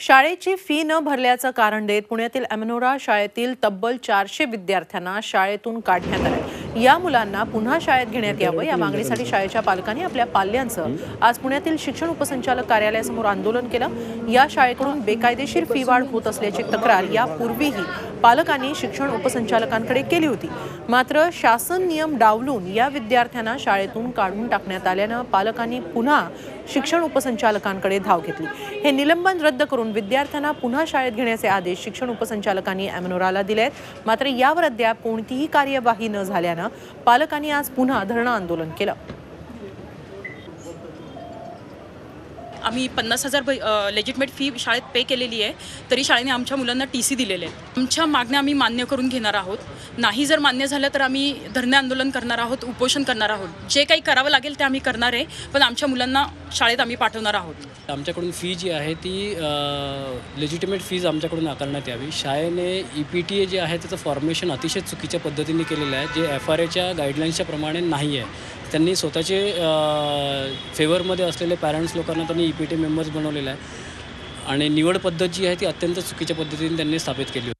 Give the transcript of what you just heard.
शाळेची फी न भरल्याचं कारण देत पुण्यातील अमनोरा शाळेतील तब्बल चारशे विद्यार्थ्यांना शाळेतून काढण्यात आले या मुलांना पुन्हा शाळेत घेण्यात यावं. या मागणीसाठी शाळेच्या पालकांनी आपल्या पाल्यांचं आज पुण्यातील शिक्षण उपसंचालक कार्यालयासमोर आंदोलन केलं. या शाळेकडून बेकायदेशीर फी वाढ होत असल्याची तक्रार यापूर्वीही पालकांनी शिक्षण उपसंचालकांकडे केली होती. मात्र शासन नियम डावलून या विद्यार्थ्यांना शाळेतून काढून टाकण्यात आल्यानं पालकांनी पुन्हा शिक्षण उपसंचालकांकडे धाव घेतली. हे निलंबन रद्द करून विद्यार्थ्यांना पुन्हा शाळेत घेण्याचे आदेश शिक्षण उपसंचालकांनी अॅमनोराला दिले आहेत मात्र यावर अद्याप कोणतीही कार्यवाही न झाल्यानं पालकांनी आज पुन्हा धरणं आंदोलन केलं. आम्ही पन्नास हजार लेजिटमेट फी शाळेत पे केलेली आहे. तरी शाळेने आमच्या मुलांना टी सी दिलेले आहे आमच्या मागण्या आम्ही मान्य करून घेणार आहोत. नाही जर मान्य झालं तर आम्ही धरणे आंदोलन करणार आहोत उपोषण करणार आहोत. जे काही करावं लागेल ते आम्ही करणार आहे पण आमच्या मुलांना शाळेत आम्ही पाठवणार आहोत. आमच्याकडून फी जी आहे ती लेजिटिमेट फीज आमच्याकडून आकारण्यात यावी. शाळेने ई पी टी ए जे आहे त्याचं फॉर्मेशन अतिशय चुकीच्या पद्धतीने केलेलं आहे जे एफ आर एच्या गाईडलाईन्सच्या प्रमाणे नाही आहे त्यांनी स्वतःचे फेवरमध्ये असलेले पॅरेंट्स लोकांना त्यांनी ई पी टी मेंबर्स बनवलेलं आहे. आणि निवड पद्धत जी आहे ती अत्यंत चुकीच्या पद्धतीने त्यांनी स्थापित केली होती.